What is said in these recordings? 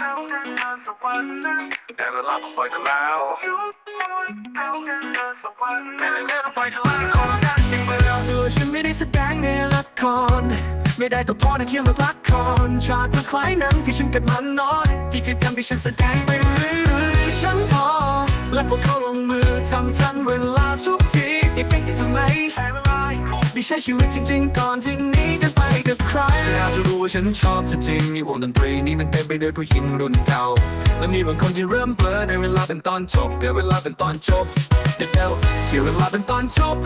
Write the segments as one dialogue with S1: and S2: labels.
S1: เอากันมาสักวันนะแต่เวลาผมปล่อยเธอแล้วเอากันมาสักวันแต่เวลาผมปล่อยเธอแล้วขอกันจริงเมื่อ
S2: ดูฉันไม่ได้แสดงในละครไม่ได้ตัวพ่อในเที่ยวละครฉากมันคล้ายหนังที่ฉันเกิดมันน้อยที่คิดกันที่ฉันแสดงไปเรื่อยๆฉันพอและพวกเขาลงมือทำทันเวลาทุกทีที่เป็นที่ทำไม ได้ใช้ชีวิตจริงๆ ก่อนที่นี้กันไปกับใครอยากจะรู้ว่าฉันชอบจะจริงในวงดนตรีนี้มันเต็มไปด้วยผู้หญิงรุ่นเก่า และมีบางคนที่เริ่มเบลอในเวลาเป็นตอนจบเดี๋ยวเวลาเป็นตอนจบเดี๋ยวที่เวลาเป็นตอนจบ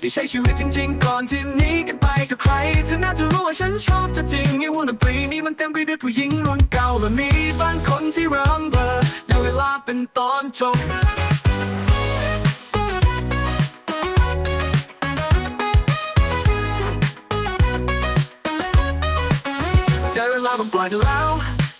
S2: ได้ใช้ชีวิตจริงๆ ก่อนที่นี้กันไปกับใครเธอน่าจะรู้ว่าฉันชอบจะจริงในวงดนตรีนี้มันเต็มไปด้วยผู้หญิงรุ่นเก่าและมีบางคนที่เริ่มเบลอในเวลาเป็นตอนจบ ได้เวลาผมปล่อยแล้ว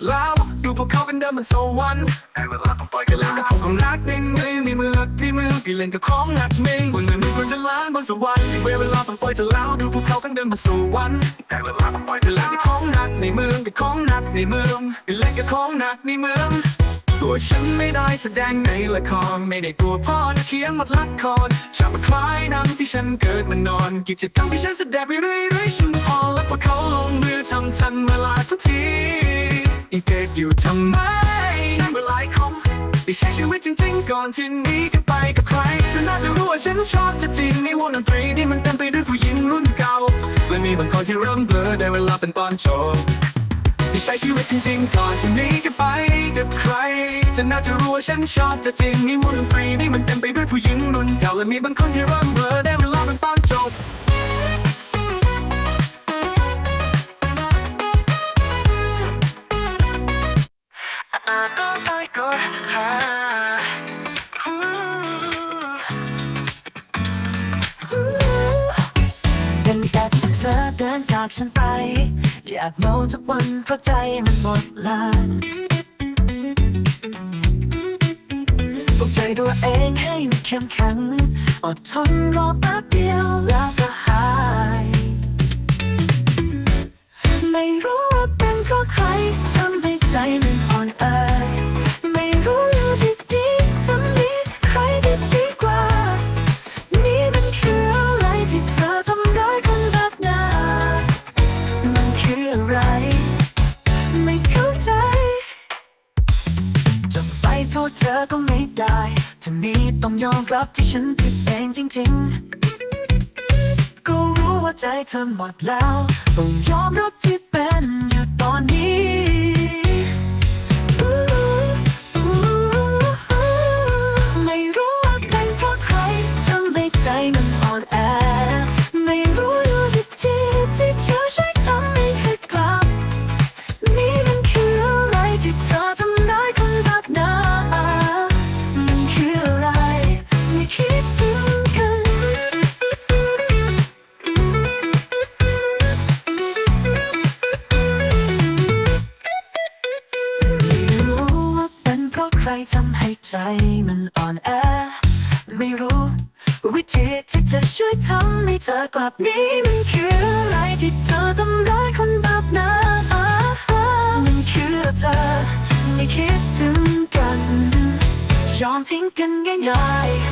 S2: แล้ว ดูพวกเขาเป็นเดิมมันโซวัน
S1: แต่เวลาผมปล่อย
S2: กัน
S1: แล้ว
S2: กับของของรักนิ่งนิ่งในมือในมือกี่เล่นกับของหนักมิงบนเงินมีคนจะล้านบนสวรรค์ที่เวลาผมปล่อยจะแล้วดูพวกเขากันเดิมมาสู่วัน
S1: แต่เวลาผมปล่อย
S2: กัน
S1: แล้ว
S2: ของหนักในเมืองกับของหนักในเมืองกี่เล่นกับของหนักในเมือง ตัวฉันไม่ได้แสดงในละคร ไม่ได้ตัวพ่อนะเขียนบทละครฉากมันคล้ายหนังที่ฉันเกิดมานอน กิจกรรมที่ฉันแสดงไปเรื่อยๆฉันพอและพอเขาลงมือทำทันเวลาทุกทีอีเกิดอยู่ทำไมใช้เวลาคมได้ใช้ชีวิตจริงๆก่อนที่นี้กันไปกับใครเธอน่าจะรู้ว่าฉันชอบจะจริงในวงดนตรีที่มันเต็มไปด้วยผู้หญิงรุ่นเก่าและมีบางคนที่เริ่มเบลอได้เวลาเป็นตอนจบ ที่ใช้ชีวิตจริงๆก่อนที่หนี้กันไปกับใคร จะน่าจะรู้ว่าฉันชอบจะจริงนี่วงดนตรีนี่มันเต็มไปด้วยผู้หญิงรุ่นเก่าและมีบางคนที่เริ่มเบลอได้เวลาเป็นตอนจบ
S1: ก็หา
S2: เป็นแต่ที่เธอเดินจากฉันไป อยากเมาทุกวันเพราะใจมันหมดลานปลุกใจตัวเองให้มันเข้มแข็งอดทนรอแป๊บเดียวแล้วก็หาย ไม่รู้ว่าเป็นเพราะใครทำให้ใจ รับที่ฉันผิดเองจริงๆ ก็รู้ว่าใจเธอหมดแล้ว ต้องยอมรับที่เป็นอยู่ตอนนี้ แบบนี้มันคืออะไรที่เธอทำร้ายคนแบบนั้นมันคือเธอไม่คิดถึงกัน ยอมทิ้งกันง่ายๆ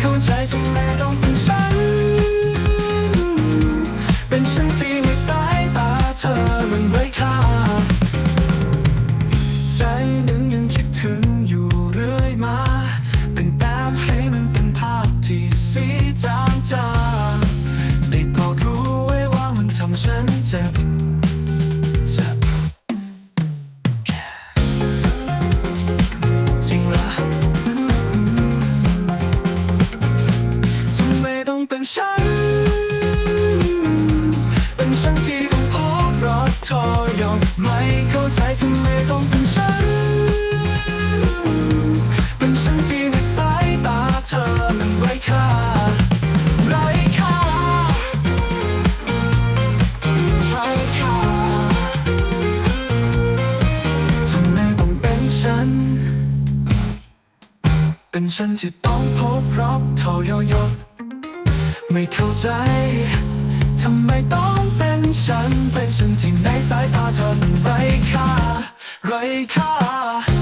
S2: เข้าใจทำไมต้องเป็นฉัน เป็นฉันที่ในสายตาเธอมันไร้คาใจหนึ่งยังคิดถึงอยู่เลยมา เป็นแต้ให้มันเป็นภาพที่สีจางจางได้โปรู้ไว้ว่ามันทำฉัน เป็นฉันที่ต้องพบรับเท่ายอยดไม่เข้าใจ ทำไมต้องเป็นฉัน เป็นฉันที่ในสายตาเธอไร้ค่าไร้ค่า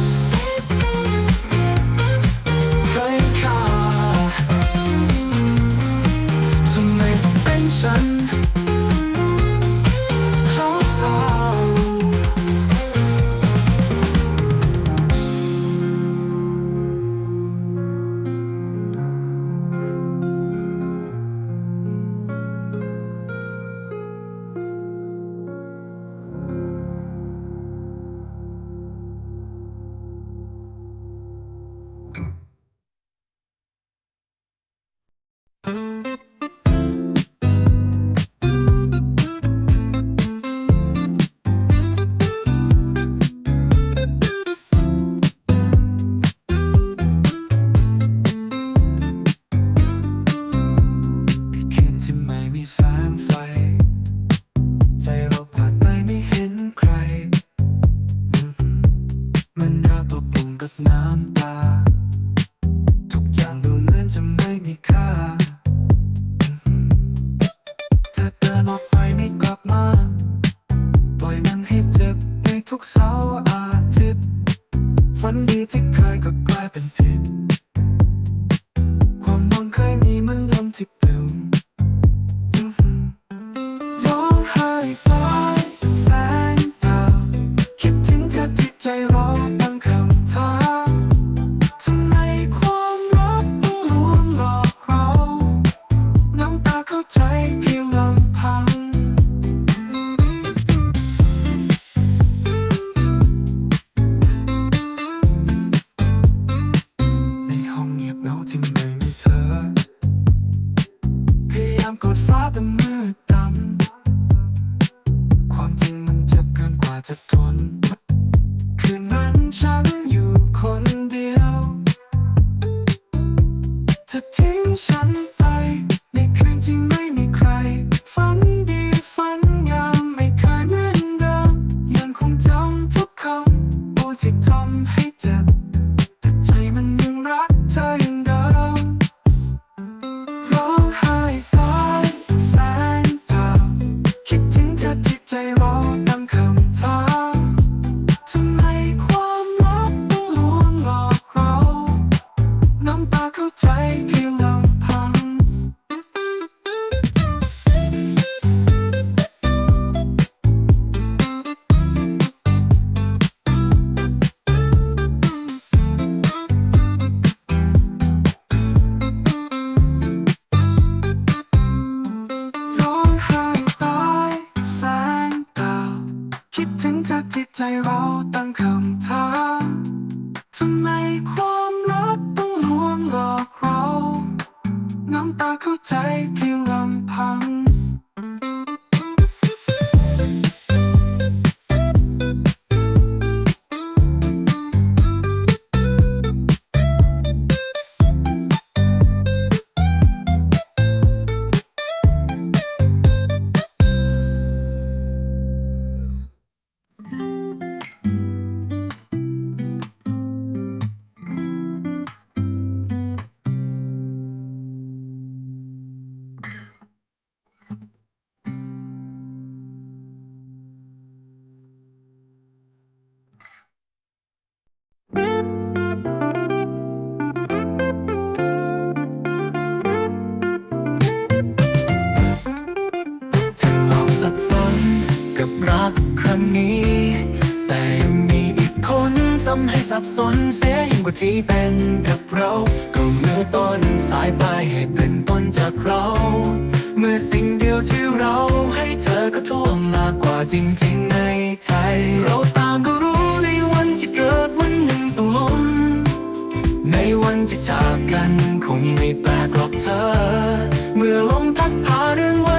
S2: ที่ทำให้เจ็บ ตาเข้าใจเพียงลำพังางนี้ แต่มีอีกคนทำให้สับสนเสียยิ่งกว่าที่เป็นกับเรา ก็เมื่อต้นสายปลายให้เป็นต้นจากเรา เมื่อสิ่งเดียวที่เราให้เธอก็ท่วมมากกว่าจริงๆในใจเราต่างก็รู้ในวันที่เกิดวันหนึ่งต้องล้มในวันที่จากกันคงไม่แปลกหรอกเธอ เมื่อลมพัดพาเรื่องไว้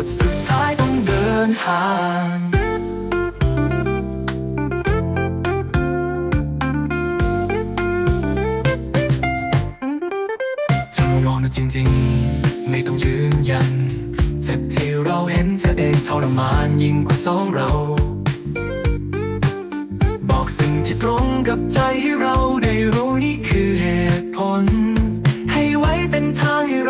S2: คือบทสุดท้ายต้องเดินห่างถ้ามองจริงๆ ไม่ต้องยืนยัน เจ็บที่เราเห็นเธอเองทรมานยิ่งกว่าสองเรา บอกสิ่งที่ตรงกับใจให้เราได้รู้นี่คือเหตุผล ให้ไว้เป็นทางให้เรา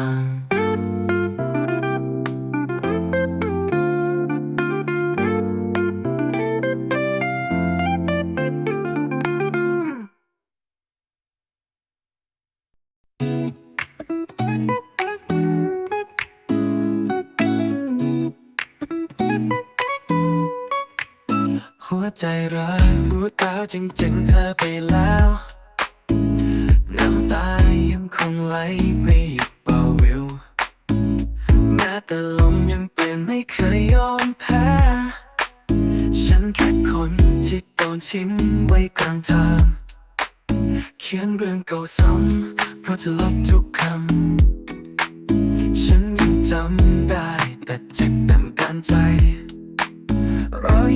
S2: ห่างหัวใจร้ายหัวกาวจริงๆเธอไปแล้ว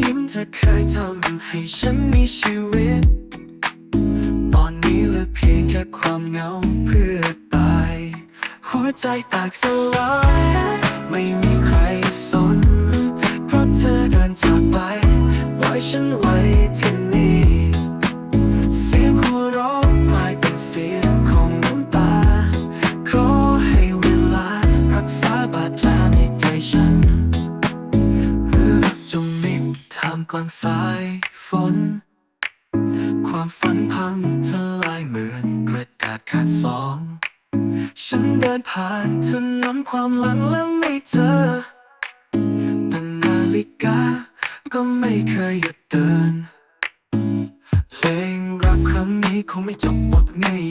S2: ยิ้มเธอเคยทำให้ฉันมีชีวิต ตอนนี้เหลือเพียงแค่ความเหงาเพื่อตาย หัวใจแตกสลายไม่มีใครสน เพราะเธอเดินจากไปปล่อยฉันไว้ที่ ลางสายฝน ความฝันพังทลายเหมือนกระดาษขาดสอง ฉันเดินผ่านถนนความหลังแล้วไม่เจอแต่นาฬิกาก็ไม่เคยหยุดเดิน เพลงรักครั้งนี้คงไม่จบบทง่าย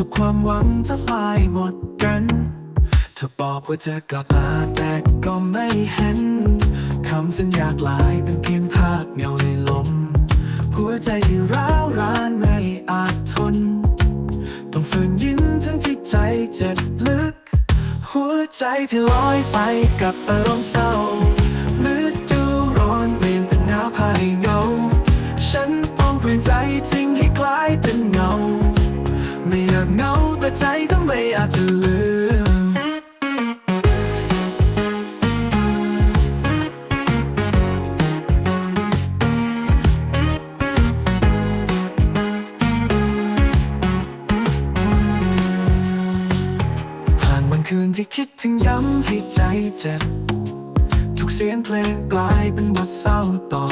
S2: ทุกความหวังจะลายหมดกันเธอบอกว่าจะกลับมาแต่ก็ไม่เห็นคำสัญญากลายเป็นเพียงภาพเงาในลม หัวใจที่ร้าวรานไม่อาจทน ต้องฝืนยิ้มทั้งที่ใจเจ็บลึก หัวใจที่ลอยไปกับอารมณ์เศร้า แต่ใจก็ไม่อาจจะลืม ผ่านวันคืนที่คิดถึงย้ำให้ใจเจ็บ ทุกเสียงเพลงกลายเป็นบทเศร้าต่อ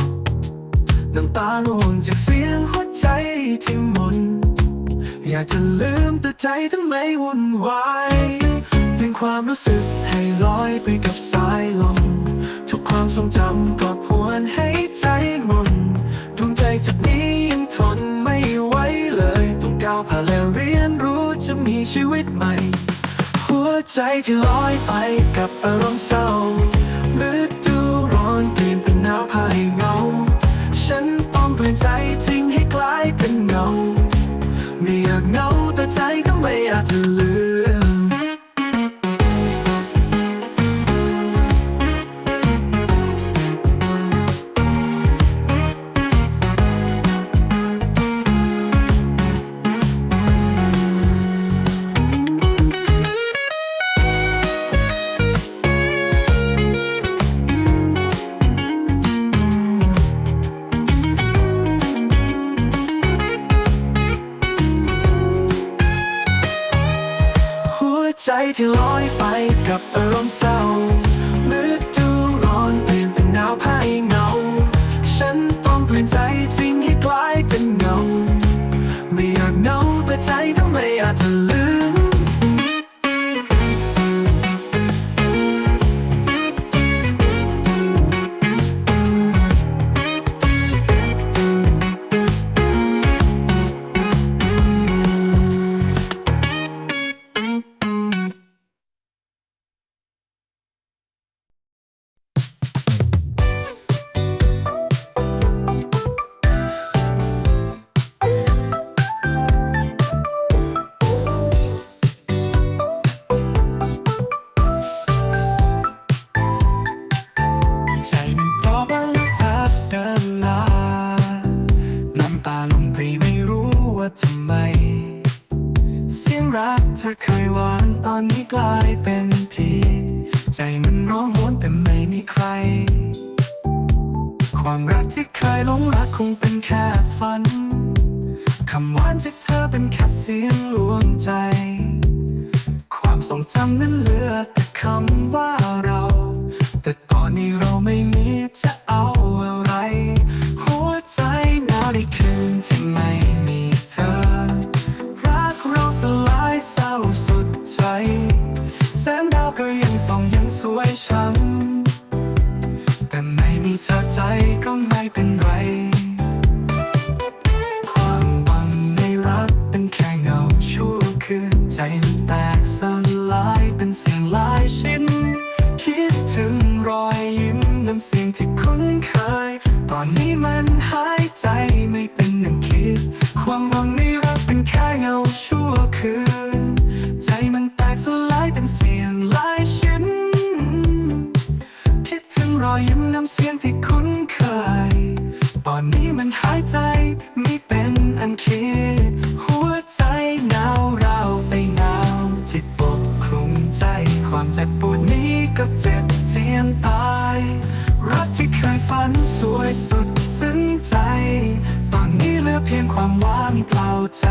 S2: น้ำตาร่วงจากเสียงหัวใจที่หมน อยากจะลืมแต่ใจทั้งไม่วุ่นวายเพียงความรู้สึกให้ลอยไปกับสายลมทุกความทรงจำก็พวนให้ใจมนดวงใจจากนี้ยังทนไม่ไหวเลยต้องก้าวผ่านและเรียนรู้จะมีชีวิตใหม่ หัวใจที่ลอยไปกับอารมณ์เศร้าฤดูร้อนเปลี่ยนเป็นหนาวภายเงา ฉันต้องเปลี่ยนใจจริงให้กลายเป็นเงา ไม่อยากเหงาแต่ใจก็ไม่อาจจะลืม เจ็บปวดนี้ก็เจ็บเจียนตาย รักที่เคยฝันสวยสุดซึ้งใจ ตอนนี้เหลือเพียงความว่างเปล่าใจ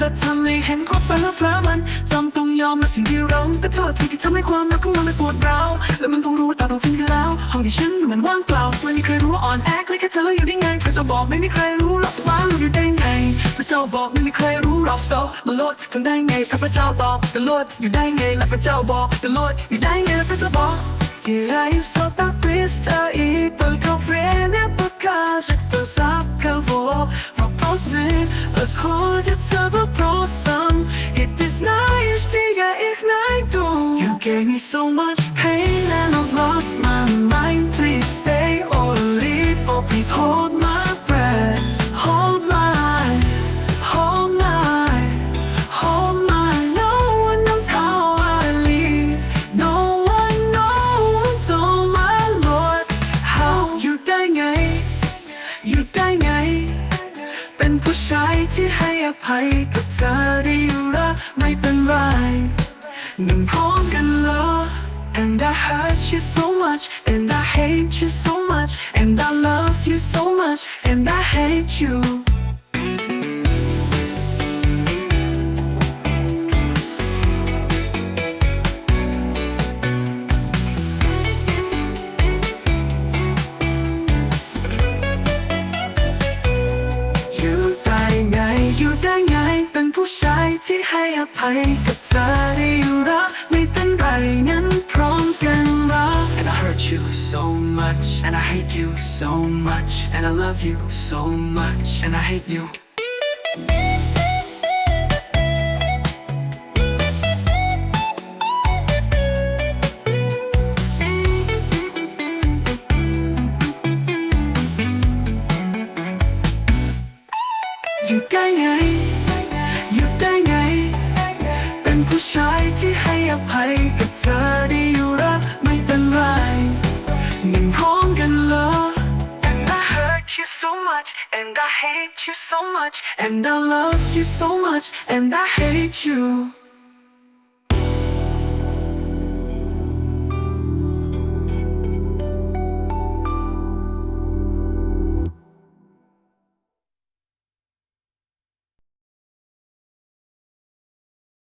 S2: ธอทำให้เห็นความฝันและพระมันจำต้องยอมรั
S1: บสิ่งที่เรา
S2: แต่เธอที่ที่ทำให้ความรักของเราไม่ปวดร้าวและมันต้องรู้ว่าตาต้องทิ้งที่แล้วห้องที่ฉันมันว่างเปล่าไม่มีใครรู้ว่าอ่อนแอและแค่เธออยู่ได้ไงพระเจ้าบอกไม่มีใครรู้หรอกว่าเราอยู่ได้ไงพระเจ้าบอกไม่มีใครรู้หรอกโซมาโลดทำได้ไงพระเจ้าตอบะลอดอยู่ได้ไงและพระเจ้าบอกจะลอดอยู่ได้ไงพระเจ้าบอก Теряю все так быстро И только время покажет, кто за кого Вопросы расходятся вопросом И ты знаешь, где я их найду You gave me so much pain and I've lost my mind Please stay or leave, or please hold my you so much and I hate you